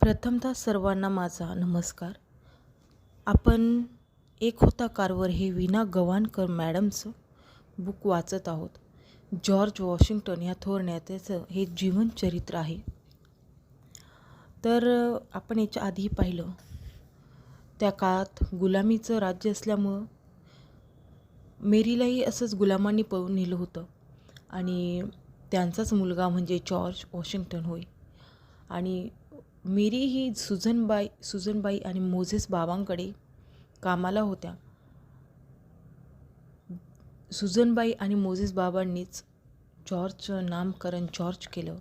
प्रथमतः सर्वांना माझा नमस्कार. आपण एक होता कारवर हे विना गव्हाणकर मॅडमचं बुक वाचत आहोत. जॉर्ज वॉशिंग्टन ह्या थोर नेत्याचं हे जीवनचरित्र आहे. तर आपण याच्या आधी पाहिलं. त्या काळात गुलामीचं राज्य असल्यामुळं मेरीलाही असंच गुलामांनी पळून नेलं होतं. आणि त्यांचाच मुलगा म्हणजे जॉर्ज वॉशिंग्टन होय. आणि मिरी ही सुजनबाई सुजनबाई आणि मोझेस बाबांकडे कामाला होत्या. सुजनबाई आणि मोझेस बाबांनीच जॉर्जचं नामकरण जॉर्ज केलं.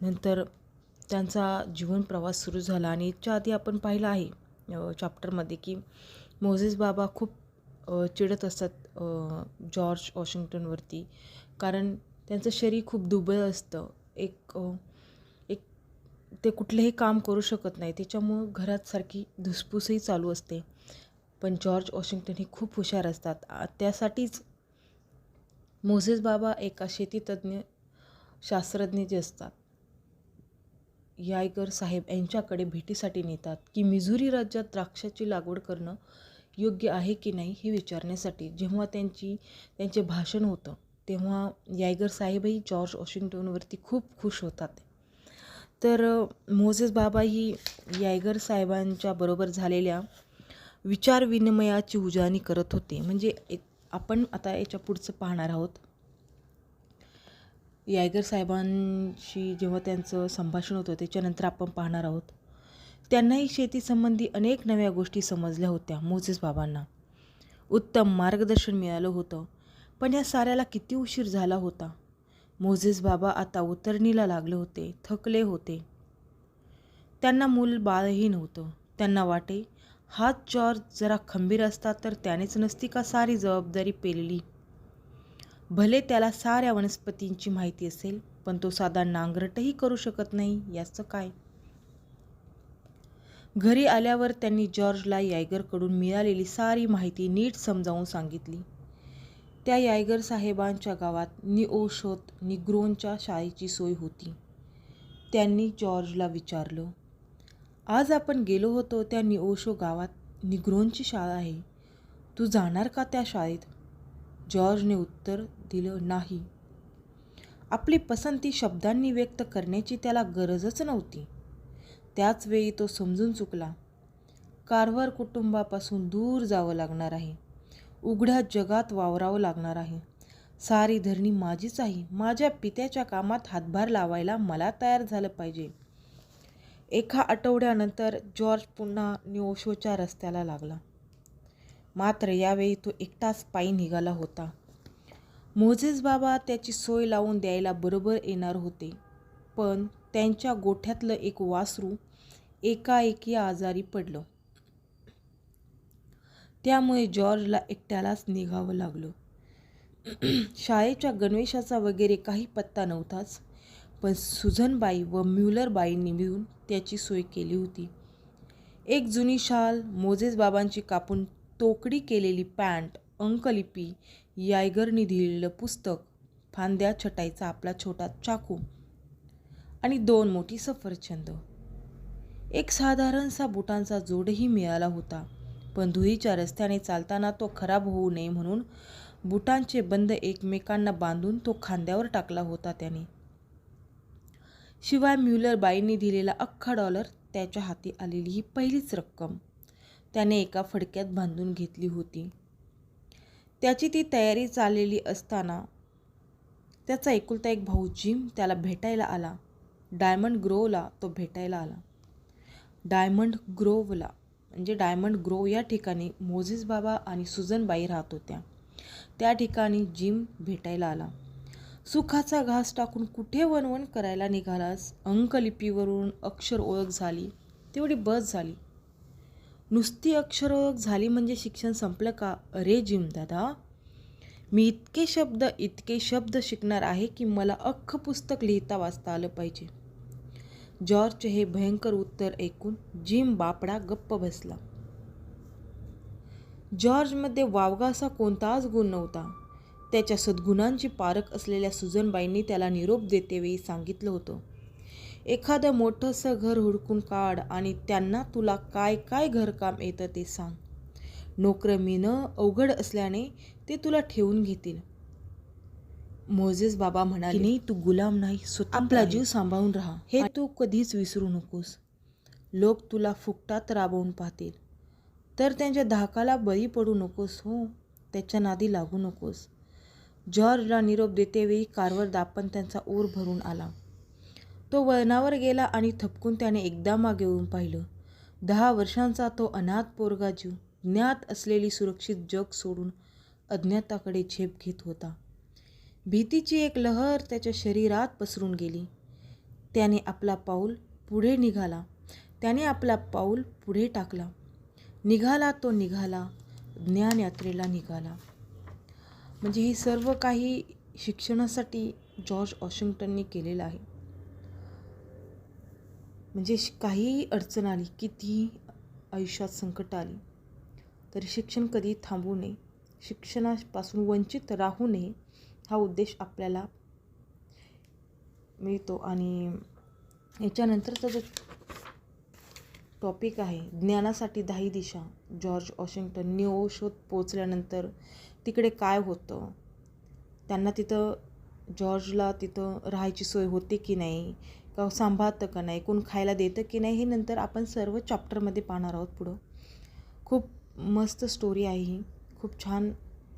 नंतर त्यांचा जीवन प्रवास सुरू झाला आणि याच्या आधी आपण पाहिलं आहे चॅप्टरमध्ये की मोझेस बाबा खूप चिडत असतात जॉर्ज वॉशिंग्टनवरती. कारण त्यांचं शरीर खूप दुबळ असतं. एक ते कुठलंही काम करू शकत नाही. त्याच्यामुळं घरात सारखी धुसफूसही चालू असते. पण जॉर्ज वॉशिंग्टन हे खूप हुशार असतात. त्यासाठीच मोझेस बाबा एका शेतीतज्ञ शास्त्रज्ञ जे असतात यायगर साहेब यांच्याकडे भेटीसाठी नेतात की मिझुरी राज्यात द्राक्षाची लागवड करणं योग्य आहे की नाही हे विचारण्यासाठी. जेव्हा त्यांची त्यांचे भाषण होतं तेव्हा यायगर साहेबही जॉर्ज वॉशिंग्टनवरती खूप खुश होतात. तर अ, मोझेस बाबा ही यायगर साहेबांच्या बरोबर झालेल्या विचारविनिमयाची उजाणी करत होते. म्हणजे एक आपण आता याच्या पुढचं पाहणार आहोत. यायगर साहेबांशी जेव्हा त्यांचं संभाषण होतं त्याच्यानंतर आपण पाहणार आहोत. त्यांनाही शेतीसंबंधी अनेक नव्या गोष्टी समजल्या होत्या मोझेस बाबांना. उत्तम मार्गदर्शन मिळालं होतं. पण या साऱ्याला किती उशीर झाला होता? मोझेस बाबा आता उतरणीला लागले होते थकले होते. त्यांना मूल बाळही नव्हतं त्यांना वाटे हात जॉर्ज जरा खंबीर असता तर त्यानेच नसती का सारी जबाबदारी पेलली. भले त्याला साऱ्या वनस्पतींची माहिती असेल पण तो साधा नांगरटही करू शकत नाही याचं काय? घरी आल्यावर त्यांनी जॉर्जला यायगरकडून मिळालेली सारी माहिती नीट समजावून सांगितली. त्या यायगर साहेबांच्या गावात निओशोत निग्रोनच्या शाळेची सोय होती. त्यांनी जॉर्जला विचारलं आज आपण गेलो होतो त्या निओशो गावात निग्रोनची शाळा आहे. तू जाणार का त्या शाळेत? जॉर्जने उत्तर दिलं नाही. आपली पसंती शब्दांनी व्यक्त करण्याची त्याला गरजच नव्हती. त्याचवेळी तो समजून चुकला. कारवार कुटुंबापासून दूर जावं लागणार आहे. उघड्या जगात वावरावं लागणार आहे. सारी धरणी माझीच आहे. माझ्या पित्याच्या कामात हातभार लावायला मला तयार झालं पाहिजे. एका आठवड्यानंतर जॉर्ज पुन्हा न्योशोच्या रस्त्याला लागला. मात्र यावेळी तो एकटाच पायी निघाला होता. मोझेस बाबा त्याची सोय लावून द्यायला बरोबर येणार होते. पण त्यांच्या गोठ्यातलं एक वासरू एकाएकी आजारी पडलं. त्यामुळे जॉर्जला एकट्यालाच निघावं लागलं. शाळेच्या गणवेशाचा वगैरे काही पत्ता नव्हताच पण सुझनबाई व म्युलरबाईंनी मिळून त्याची सोय केली होती. एक जुनी शाल मोझेस बाबांची कापून तोकडी केलेली पॅन्ट अंकलिपी यायगरनी दिलेलं पुस्तक फांद्या छटायचा आपला छोटा चाकू आणि दोन मोठी सफरचंद. एक साधारणसा बुटांचा जोडही मिळाला होता. पण धुळीच्या रस्त्याने चालताना तो खराब होऊ नये म्हणून बुटांचे बंद एकमेकांना बांधून तो खांद्यावर टाकला होता त्याने. शिवाय म्युलर बाईंनी दिलेला अख्खा डॉलर त्याच्या हाती आलेली ही पहिलीच रक्कम त्याने एका फडक्यात बांधून घेतली होती. त्याची ती तयारी चाललेली असताना त्याचा एकुलता एक भाऊ जिम त्याला भेटायला आला. डायमंड ग्रोवला तो भेटायला आला. डायमंड ग्रोवला म्हणजे डायमंड ग्रो या ठिकाणी मोझेस बाबा आणि सुजनबाई राहत होत्या. त्या ठिकाणी जिम भेटायला आला. सुखाचा घास टाकून कुठे वणवण करायला निघालास? अंकलिपीवरून अक्षर ओळख झाली. तेवढी बस झाली. नुसती अक्षर ओळख झाली म्हणजे शिक्षण संपलं का? अरे जिम दादा मी इतके शब्द इतके शब्द शिकणार आहे की मला अख्खं पुस्तक लिहिता वाचता आलं पाहिजे. जॉर्जचे हे भयंकर उत्तर ऐकून जिम बापडा गप्प बसला. जॉर्जमध्ये वावगा असा कोणताच गुण नव्हता. त्याच्या सद्गुणांची पारख असलेल्या सुजनबाईंनी त्याला निरोप देतेवेळी सांगितलं होतं. एखादं मोठंसं घर हुडकून काढ आणि त्यांना तुला काय काय घरकाम येतं ते सांग. नोकरं मिळणं अवघड असल्याने ते तुला ठेवून घेतील. मोजेस बाबा म्हणाले नाही तू गुलाम नाही आपला जीव सांभाळून राहा. हे तू कधीच विसरू नकोस. लोक तुला फुकटात राबवून पाहतील. तर त्यांच्या धाकाला बळी पडू नकोस हो. त्याच्या नादी लागू नकोस. जॉर्जला निरोप देतेवेळी कारवर दापण त्यांचा ओर भरून आला. तो वळणावर गेला आणि थपकून त्याने एकदा मागे येऊन पाहिलं. दहा वर्षांचा तो अनाथ पोरगा जीव ज्ञात असलेली सुरक्षित जग सोडून अज्ञाताकडे झेप घेत होता. भीतीची एक लहर त्याच्या शरीरात पसरून गेली. त्याने आपला पाऊल पुढे निघाला. त्याने आपला पाऊल पुढे टाकला. निघाला तो निघाला. ज्ञानयात्रेला निघाला. म्हणजे हे सर्व काही शिक्षणासाठी जॉर्ज वॉशिंग्टनने केलेलं आहे. म्हणजे श- काहीही अडचण आली कितीही आयुष्यात संकट आली. तरी शिक्षण कधी थांबू नये. शिक्षणापासून वंचित राहू नये हा उद्देश आपल्याला मिळतो. आणि याच्यानंतरचा जो टॉपिक आहे ज्ञानासाठी दाही दिशा जॉर्ज वॉशिंग्टन न्यू शोध पोचल्यानंतर तिकडे काय होतं? त्यांना तिथं जॉर्जला तिथं राहायची सोय होते की नाही? का सांभाळतं का नाही? कोण खायला देतं की नाही? हे नंतर आपण सर्व चॅप्टरमध्ये पाहणार आहोत पुढं. खूप मस्त स्टोरी आहे ही. खूप छान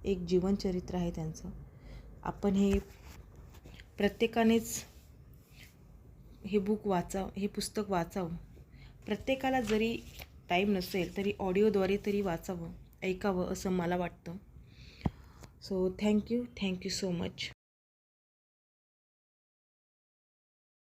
एक जीवनचरित्र आहे त्यांचं. आपण हे प्रत्येकानेच हे बुक वाचाव हे पुस्तक वाचावं. प्रत्येकाला जरी टाईम नसेल तरी ऑडिओद्वारे तरी वाचावं ऐकावं असं मला वाटतं. So thank you thank you so much